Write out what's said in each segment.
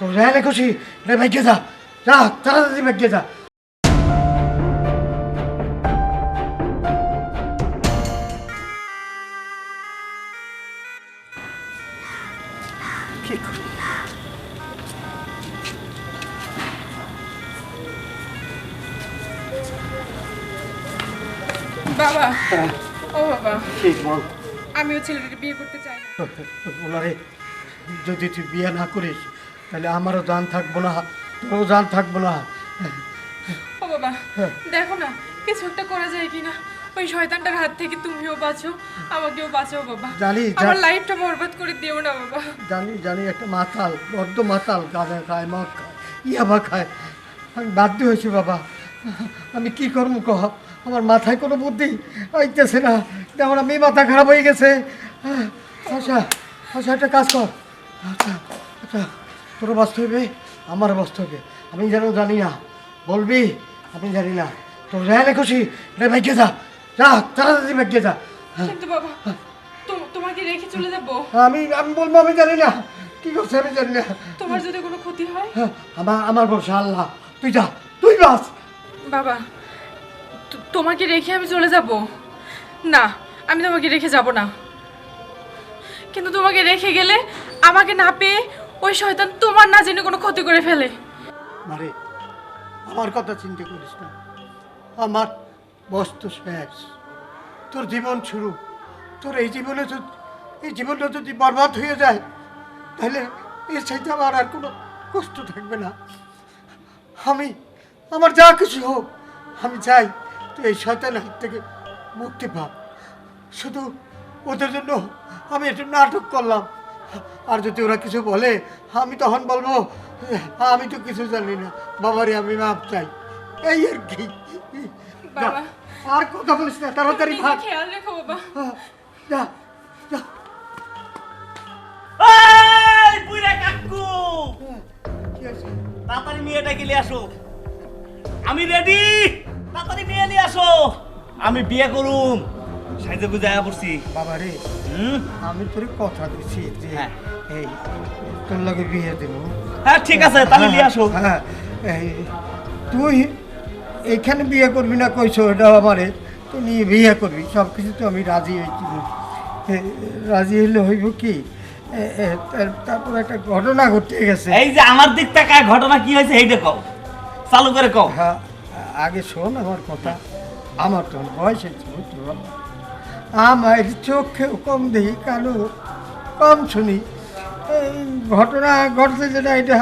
তো রেলে খুশি রে ভেগে যা যা তাড়াতাড়ি ভেগে যা। বাবা। ও বাবা। ঠিক বল? আমিও ছেলেটাকে বিয়ে করতে চাই। না ওনারে যদি তুই বিয়ে না করিস তাহলে আমারও জান থাকব না তোরও জান থাকব না। ও বাবা দেখো না কিছু একটা করা যায় কিনা। ওই শয়তানটার হাত থেকে তুমিও বাঁচো আমাকেও বাঁচাও বাবা। জানি, আমার লাইফটা বরবাদ করে দিও না বাবা। জানি জানি একটা মাতাল বড্ড মাতাল গাঁজা খায় মদ খায় ইয়াবা খায়। আমি বাধ্য হয়েছি বাবা। আমি কি করব কহ? আমার মাথায় কোনো বুদ্ধি আইতেছে না। যেমন আমি মাথা খারাপ হয়ে গেছে। আচ্ছা আচ্ছা একটা কাজ কর। আচ্ছা আচ্ছা। তোর বাঁচতে হবে আমার বাঁচতে হবে আমি যেন জানি না। বলবি? আমি জানি না। তোর রেলে খুশি? রে ভেগে যা। যা তাড়াতাড়ি ভেগে যা। কিন্তু বাবা তোমাকে রেখে চলে যাব? আমি আমি বলব আমি জানি না। কি করছে আমি জানি না। তোমার যদি কোনো ক্ষতি হয়? হ্যাঁ, আমার আমার ভরসা আল্লাহ। তুই যা তুই বাস। বাবা তোমাকে রেখে আমি চলে যাব? না আমি তোমাকে রেখে যাব না। কিন্তু তোমাকে রেখে গেলে আমাকে না পেয়ে ওই শয়তান তোমার না জেনে কোনো ক্ষতি করে ফেলে। মারে, আমার কথা চিন্তা করিস না। আমার বস্তু শেষ। তোর জীবন শুরু। তোর এই জীবনে যদি, এই জীবনটা যদি বরবাদ হয়ে যায়, তাহলে এর চাইতে আমার আর কোনো কষ্ট থাকবে না। আমি, আমার যা কিছু হোক, আমি চাই তুই এই শয়তানের হাত থেকে মুক্তি পা। শুধু ওদের জন্য আমি একটু নাটক করলাম। আর যদি ওরা কিছু বলে আমি তখন বলব আমি তো কিছু জানি না। বাবারে আমি মাপ চাই। এই আর কি। আর কথা বলিস না তাড়াতাড়ি ভাগ। খেয়াল রেখো বাবা। যা যা। কাকু! আছে? তাড়াতাড়ি মেয়েটা গেলে আসো। আমি রেডি! তাড়াতাড়ি মেয়ে নিয়ে আসো। আমি বিয়ে করুম। সাইজে বুঝাইয়া পড়ছি। বাবা রে আমি তোর কথা দিছি যে হ্যাঁ। এই তোর লগে বিয়ে দেবো। হ্যাঁ ঠিক আছে তাহলে নিয়ে আসো। হ্যাঁ এই, তুই এখানে বিয়ে করবি না কইছো এটা আমারে তুই নিয়ে বিয়ে করবি সব কিছু তো আমি রাজি হয়েছি রাজি হইলে হইব কি? তারপর একটা ঘটনা ঘটে গেছে। এই যে আমার দিক থেকে ঘটনা কি হয়েছে এইটা কও চালু করে কও। হ্যাঁ আগে শোন আমার কথা। আমার তো বয়স হয়েছে বুঝতে? আমার চোখে কম দেখি কালো কম শুনি। এই ঘটনা ঘটছে যেটা এটা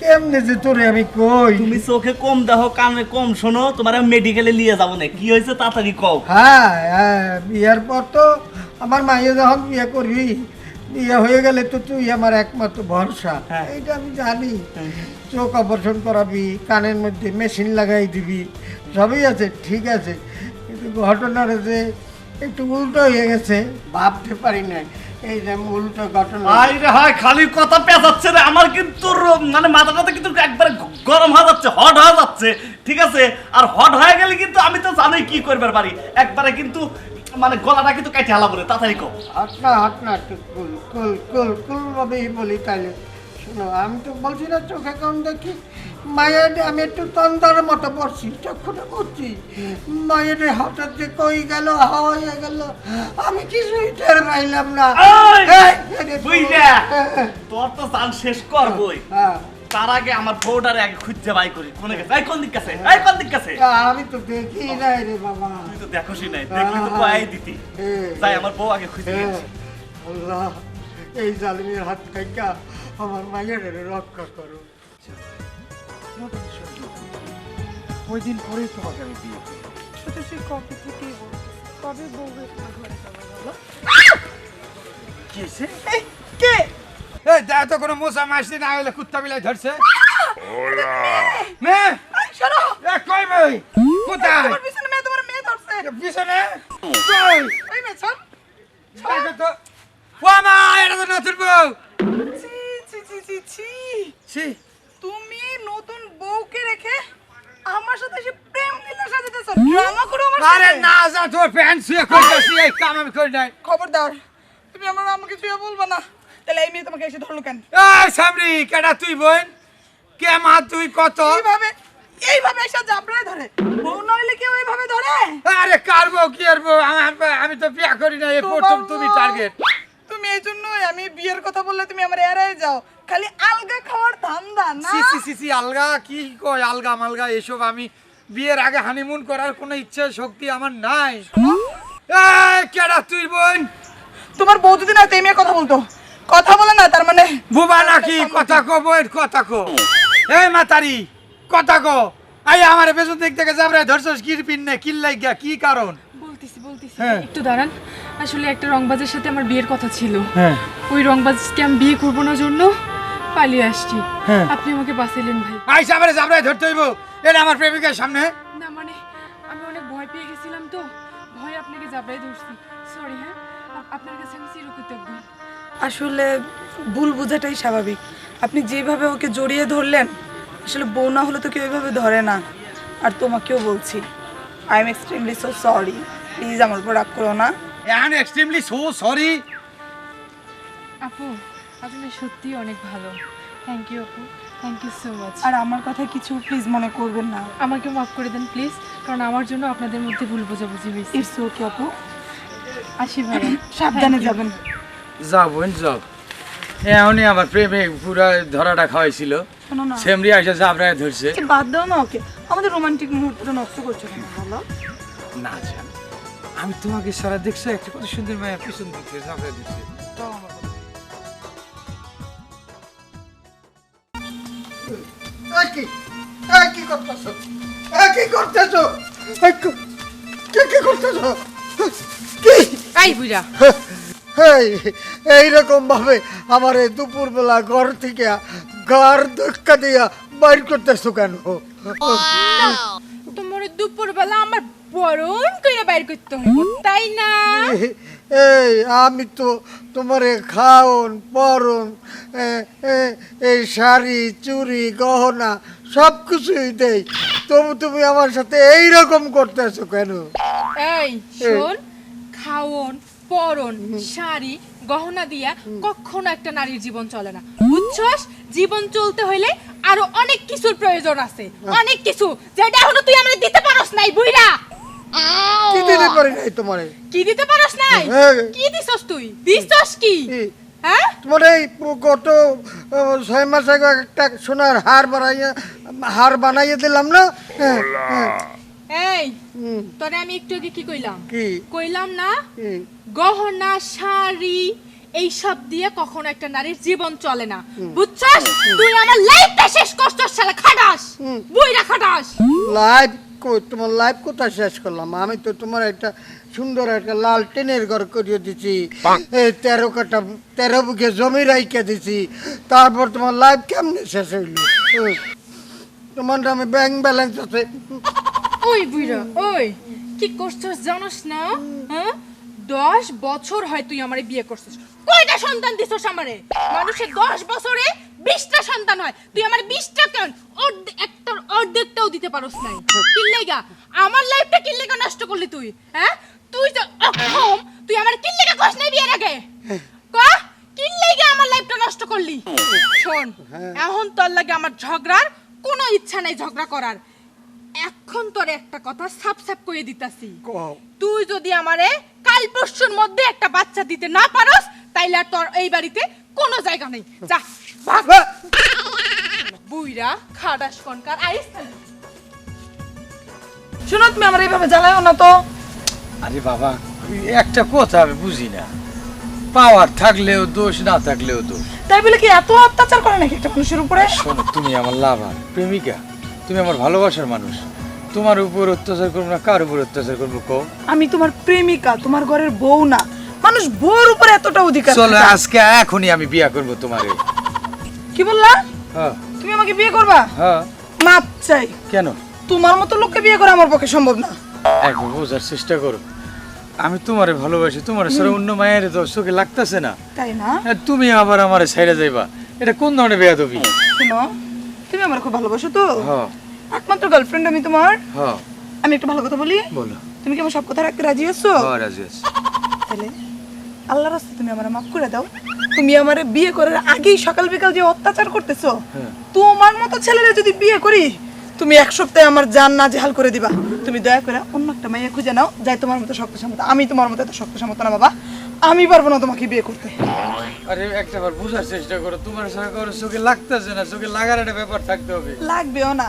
কেমনে যে তোরে আমি কই? তুমি চোখে কম দেখো কানে কম শোনো তোমার মেডিকেলে নিয়ে যাব না। কি হয়েছে তাড়াতাড়ি কও। হ্যাঁ হ্যাঁ বিয়ের পর তো আমার মাইয়ে যখন বিয়ে করবি বিয়ে হয়ে গেলে তো তুই আমার একমাত্র ভরসা। হ্যাঁ। এইটা আমি জানি। চোখ অপারেশন করাবি কানের মধ্যে মেশিন লাগাই দিবি সবই আছে ঠিক আছে। কিন্তু ঘটনাটা যে একটু উল্টো হয়ে গেছে। ভাবতে পারি নাই। এই যে উল্টো ঘটনা হাই রে হাই খালি কথা পেঁচাচ্ছে রে। আমার কিন্তু মানে মাথাটাতে কিন্তু একবারে গরম হয়ে যাচ্ছে হট হয়ে যাচ্ছে ঠিক আছে? আর হট হয়ে গেলে কিন্তু আমি তো জানি কি করবার পারি একবারে কিন্তু মানে গলাটা কিন্তু কেটে হালা বলে তাড়াতাড়ি কও। হাট না হাট না কুল কুল কুল কুল ভাবেই বলি তাইলে। শোনো আমি তো বলছি না চোখে কম দেখি মায়ের আমি একটু তন্দার মতো পড়ছি চক্ষুটা করছি মায়ের হঠাৎ যে কই গেল হয়ে গেল আমি কিছুই টের পাইলাম না! তোর তো চাল শেষ করবই হ্যাঁ, তার আগে আমার বউটারে আগে খুঁজতে বাই করি। কোনে গেছে? এই কোন দিক গেছে? এই কোন দিক গেছে? আমি তো দেখি নাই রে বাবা। তুই তো দেখোসই নাই। দেখলি তো দিতি? হ্যাঁ। যাই আমার বউ আগে খুঁজে হ্যাঁ, গেছে আল্লাহ এই জালিমের হাত থেকে আমার মায়ের রক্ষা করো। ওই দিন পরেই তোমাকে আমি বিয়ে করি সেটা সে কবে থেকেই কবে বলো? কি কে? এই দেখ তো কোনো মশা মাসি না হলে কুত্তা বিলাই ধরছে। মেয়ে শোনো! এ কই মেয়ে কোথায়? তোমার পিছনে তোমার ধরছে। কই? ওই তো। মা এটা তো নতুন বউ। ছি ছি ছি ছি ছি। ছি। তুমি নতুন বউকে রেখে আমার সাথে এসে প্রেম দিলে সাজাতেছো? ড্রামা করো আমার আরে না যা তোর প্যান্ট শুয়ে করতেছি এই কাম আমি করি নাই। খবরদার তুমি আমার আমাকে ছুঁয়ে বলবা না। তাহলে এই মেয়ে তোমাকে এসে ধরলো কেন? এই সামরি কেডা তুই বোন? কে মা তুই কত? এইভাবে এইভাবে এসে জাবড়ায় ধরে। বউ নইলে কেউ এইভাবে ধরে? আরে কার বউ কি আর বউ? আমার- আমি তো বিয়া করি না এই প্রথম তুমি টার্গেট তুমি এই জন্যই আমি বিয়ের কথা বললে তুমি আমার এড়াই যাও। খালি আলগা খাওয়ার ধান্দা না? সি সি সি আলগা? কি কয় আলগা মালগা এসব আমি বিয়ের আগে হানিমুন করার কোনো ইচ্ছা শক্তি আমার নাই। এই কেডা তুই বোন? তোমার বউ যদি না এই মেয়ে কথা বলতো। কথা বলে না তার মানে বুবা নাকি? কথা কো বই কথা কো। এই মাতারি কথা কো। আই আমার পেছন দিক থেকে যাবরে ধরছস কি পিন নে কি লাগিয়া কি কারণ? বলতেছি বলতেছি। হ্যাঁ। একটু দাঁড়ান। আসলে একটা রংবাজের সাথে আমার বিয়ের কথা ছিল। হ্যাঁ। ওই রংবাজকে আমি বিয়ে করব না জন্য। পালিয়ে আসছি। হ্যাঁ। আপনি আমাকে বাঁচাইলেন ভাই। আই সাবরে যাবরে ধরতে হইব। এটা আমার প্রেমিকার সামনে। না মানে আমি অনেক ভয় পেয়ে গেছিলাম তো। ভয় আপনাকে জাবড়াই ধরছি। সরি হ্যাঁ? আপনার কাছে আমি চিরকৃতজ্ঞ। আসলে ভুল বোঝাটাই স্বাভাবিক। আপনি যেভাবে ওকে জড়িয়ে ধরলেন আসলে বউ না হলে তো কেউ এইভাবে ধরে না। আর তোমাকেও বলছি I am extremely so sorry please আমার উপর রাগ করো না। এখন এক্সট্রিমলি সো সরি আপু আপনি সত্যিই অনেক ভালো। থ্যাংক ইউ আপু। থ্যাংক ইউ সো মাচ আর আমার কথা কিছু প্লিজ মনে করবেন না। আমাকে মাফ করে দেন প্লিজ কারণ আমার জন্য আপনাদের মধ্যে ভুল বোঝাবুঝি হয়েছে। ইটস ওকে আপু। আসি ভাইয়া সাবধানে. যাবেন। যাও বোন যাও এমনই আমার প্রেমিক পুরা ধরাটা খাওয়াইছিল। শোনো না। সেমরি আইসা যাবরায় ধরছে। আচ্ছা, বাদ দাও না ওকে। আমাদের রোমান্টিক মুহূর্তটা নষ্ট করছ কেন? ভালো? না জান। আমি তোমাকে সারা দেখছ একটা কত সুন্দর মায়া পিছন দিচ্ছে যাবরায় ধরছে। দাও আমার কথা। কি? এই কি করতেছ? কি করতেছ? কি কি- কি করতেছ? কি? এই বুইরা এইরকম ভাবে আমার এই দুপুরবেলা ঘর থেকে ঘর ধাক্কা দিয়া বাইর করতেছো কেন? তোমার দুপুর বেলা আমার বরণ করে বাইর করতে হবে তাই না? এই আমি তো তোমার খাওন পরন এই শাড়ি চুরি গহনা সব কিছুই দেই। তবু তুমি আমার সাথে এই রকম করতেছো কেন? এই শোন খাওন পরন শাড়ি গহনা দিয়া কখনো একটা নারীর জীবন চলে না। বুঝছস? জীবন চলতে হইলে আরও অনেক কিছুর প্রয়োজন আছে। অনেক কিছু যেটা এখনও তুই আমারে দিতে পারস নাই বুইরা কি দিতে পারি নাই তোমারে? কি দিতে পারস নাই। কি দিছস তুই? দিছস কি? হ্যাঁ? তোমার এই গত ছয় মাস আগে একটা সোনার হার বানাইয়া হার বানাইয়া দিলাম না? এই হুম, তোরে আমি একটু আগে কি কইলাম? কি? কইলাম না গহনা শাড়ি এইসব দিয়ে কখনো একটা নারীর জীবন চলে না। বুঝছস? তুই আমার লাইফটা শেষ করছস শালা খাটাস। হুম। বুইরা খাটাস। লাইভ কই তোমার লাইভ কোথায় শেষ করলাম? আমি তো তোমার একটা সুন্দর একটা লাল টেনের ঘর করিয়ে দিছি। এই তেরো কাটা তেরো বুকে জমি রাইকে দিছি। তারপর তোমার লাইভ কেমনে শেষ হইল? হুম। তোমার আমি ব্যাংক ব্যালেন্স আছে। ওই বুইরা ওই। কি করছস জানোস না? হ্যাঁ? দশ বছর হয় তুই আমারে বিয়ে করছিস। কয়টা সন্তান দিছস আমারে? মানুষের দশ বছরে বিশটা সন্তান হয়। তুই আমার বিশটা কেন? একটা অর্ধেকটাও দিতে পারস নাই। কিল্লেগা আমার লাইফটা কিল্লেগা নষ্ট করলি তুই হ্যাঁ? তুই তো অক্ষম তুই আমার কিল্লেগা কস নাই বিয়ের আগে? ক? কিল্লেগা আমার লাইফটা নষ্ট করলি? শোন এখন তোর লাগে আমার ঝগড়ার কোনো ইচ্ছা নাই ঝগড়া করার। এখন তোর একটা কথা সাপ সাপ করে দিতাছি। তুই যদি আমারে কাল পরশুর মধ্যে একটা বাচ্চা দিতে না পারস তাইলে আর তোর এই বাড়িতে কোনো জায়গা নেই। যা। বুইরা খাডাস কনকার আইস। শোনো তুমি আমার এইভাবে জ্বালাও না তো। আরে বাবা একটা কথা আমি বুঝি না। পাওয়ার থাকলেও দোষ না থাকলেও দোষ। তাই বলে কি এত অত্যাচার করে নাকি একটা মানুষের উপরে? শোনো তুমি আমার লাভার প্রেমিকা। তুমি আমার ভালোবাসার মানুষ। তোমার উপর অত্যাচার করব না কার উপর অত্যাচার করব কও? আমি তোমার প্রেমিকা তোমার ঘরের বউ না। মানুষ বউর উপরে এতটা অধিকার চলো আজকে এখনই আমি বিয়ে করব তোমারে। কি বললা? হ্যাঁ। তুমি আমাকে বিয়ে করবা? হ্যাঁ। মাপ চাই। কেন? তোমার মতো লোককে বিয়ে করা আমার পক্ষে সম্ভব না। একবার বোঝার চেষ্টা করো। আমি তোমারে ভালোবাসি তোমার সারা অন্য মায়ের তো চোখে লাগতেছে না। তাই না? তুমি আবার আমারে ছেড়ে যাইবা। এটা কোন ধরনের বেয়াদবি? শোনো তুমি আমার খুব ভালোবাসো তো। হ্যাঁ। একমাত্র গার্লফ্রেন্ড আমি তোমার। হ্যাঁ। আমি একটু ভালো কথা বলি? বলো। তুমি কি আমার সব কথা রাখতে রাজি আছো? হ্যাঁ রাজি আছি। তাহলে আল্লাহ রাস্তা তুমি আমার মাফ করে দাও। তুমি আমারে বিয়ে করার আগেই সকাল বিকাল যে অত্যাচার করতেছো তোমার মতো ছেলেরা যদি বিয়ে করি তুমি এক সপ্তাহে আমার জান না জেহাল করে দিবা। তুমি দয়া করে অন্য একটা মাইয়া খুঁজে নাও যাই তোমার মতো শক্ত সামর্থ্য আমি তোমার মতো এত শক্ত সামর্থ্য না বাবা। আমি পারব না তোমাকে বিয়ে করতে। আরে একটা বার বোঝার চেষ্টা করো তোমার সঙ্গে করো চোখে লাগতেছে না চোখে লাগার একটা ব্যাপার থাকতে হবে। লাগবেও না।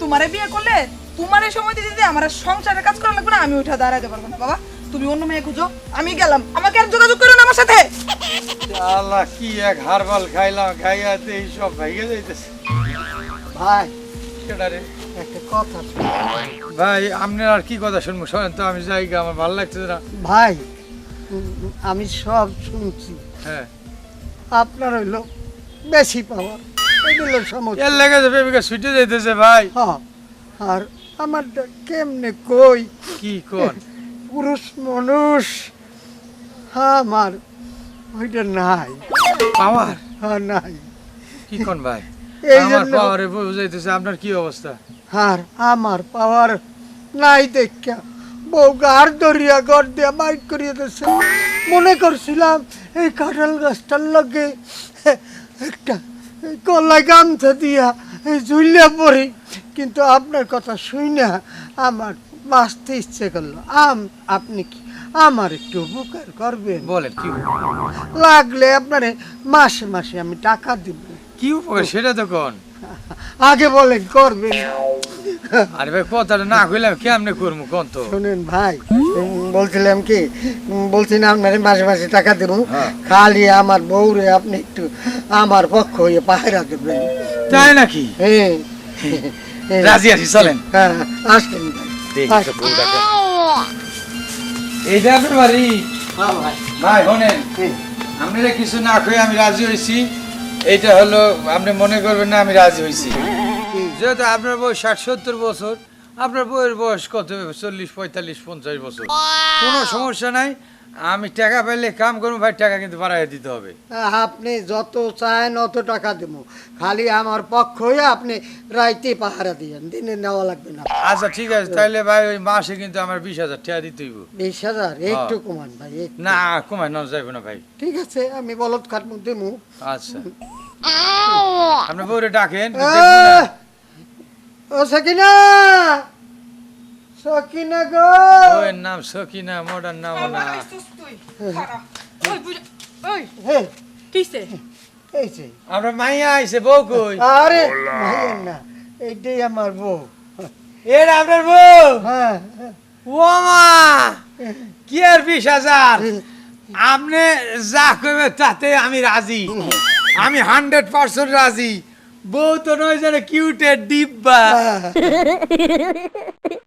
তোমারে বিয়ে করলে তোমারে সময় দিতে দিতে আমার সংসারের কাজ করা লাগবে না আমি উঠে দাঁড়াতে পারব না বাবা। তুমি অন্য মেয়ে খুঁজো আমি গেলাম। আমাকে আর যোগাযোগ করো না আমার সাথে। আল্লাহ কি এক হারবাল খাইলাম খাইয়াতে এই সব ভাইগে যাইতেছে। ভাই সেটা রে। একটা কথা। ভাই আপনার আর কি কথা শুনব? শোনেন তো আমি যাই আমার ভালো লাগতেছে না। ভাই আমি সব শুনছি। হ্যাঁ। আপনার হইল বেশি পাওয়ার এগুলো সমস্যা। এর লেগে ছুটে যাইতেছে ভাই। হ্যাঁ, আর আমার কেমনে কই? কি কোন? পুরুষ মানুষ আমার ওইটা নাই। পাওয়ার হ্যাঁ নাই। কি কোন ভাই? এই জন্য- পাওয়ারে বুঝাইতেছে আপনার কি অবস্থা? আর আমার পাওয়ার নাই দেখা বউ গার দরিয়া ঘর দিয়া বাইক করিয়ে দিচ্ছে মনে করছিলাম এই কাঁঠাল গাছটার লগে একটা কলাই গামছা দিয়া এই ঝুলিয়া পড়ি কিন্তু আপনার কথা শুই না আমার বাঁচতে ইচ্ছে করল। আম আপনি কি আমার একটু উপকার করবেন? বলেন কি লাগলে আপনারে মাসে মাসে আমি টাকা দিব। কি উপকার? সেটা তো কোন। আগে বলেন করবেন। আরে ভাই কথাটা না কইলাম কেমনে করব কোন তো? শুনেন ভাই বলছিলাম কি আপনার মাসে মাসে টাকা দেব। হ্যাঁ। খালি আমার বউরে আপনি একটু আমার পক্ষ হয়ে পাহারা দেবেন। তাই নাকি? হ্যাঁ রাজি আছি চলেন। হ্যাঁ আসেন। এইটা আপনার বাড়ি? হ্যাঁ, ভাই। ভাই শোনেন। আপনারা কিছু না খেয়ে আমি রাজি হয়েছি। এইটা হলো আপনি মনে করবেন না আমি রাজি হয়েছি। যেহেতু আপনার বয়স ষাট সত্তর বছর আপনার বউয়ের বয়স কত চল্লিশ পঁয়তাল্লিশ পঞ্চাশ বছর। কোনো সমস্যা নাই। আমি টাকা পাইলে কাম করব ভাই টাকা কিন্তু বাড়াই দিতে হবে। আপনি যত চান অত টাকা দেব। খালি আমার পক্ষ হয়ে আপনি রাইতে পাহারা দিয়েন। দিনে নেওয়া লাগবে না। আচ্ছা ঠিক আছে। তাহলে ভাই ওই মাসে কিন্তু আমার বিশ হাজার টাকা দিতে হইব। বিশ হাজার? একটু কমান ভাই না কমায় না যাইব না ভাই। ঠিক আছে আমি বলদ খাটমু দেবো আচ্ছা। আপনি বউরে ডাকেন। ও সকিনা! সকিনা গো! বউয়ের নাম সকিনা নাম না ওই বুঝে- ওই। হে। কিসে এই যে। আমরা মাইয়া আইছে বউ কই? আরে ভাইয়ের না এইটাই আমার বউ। এর আপনার বউ? হ্যাঁ। ও মা! কি আর বিশ হাজার আপনি যা কইবে তাতে আমি রাজি। আমি হান্ড্রেড পার্সেন্ট রাজি। বউ তো নয় যেন কিউটের ডিব্বা।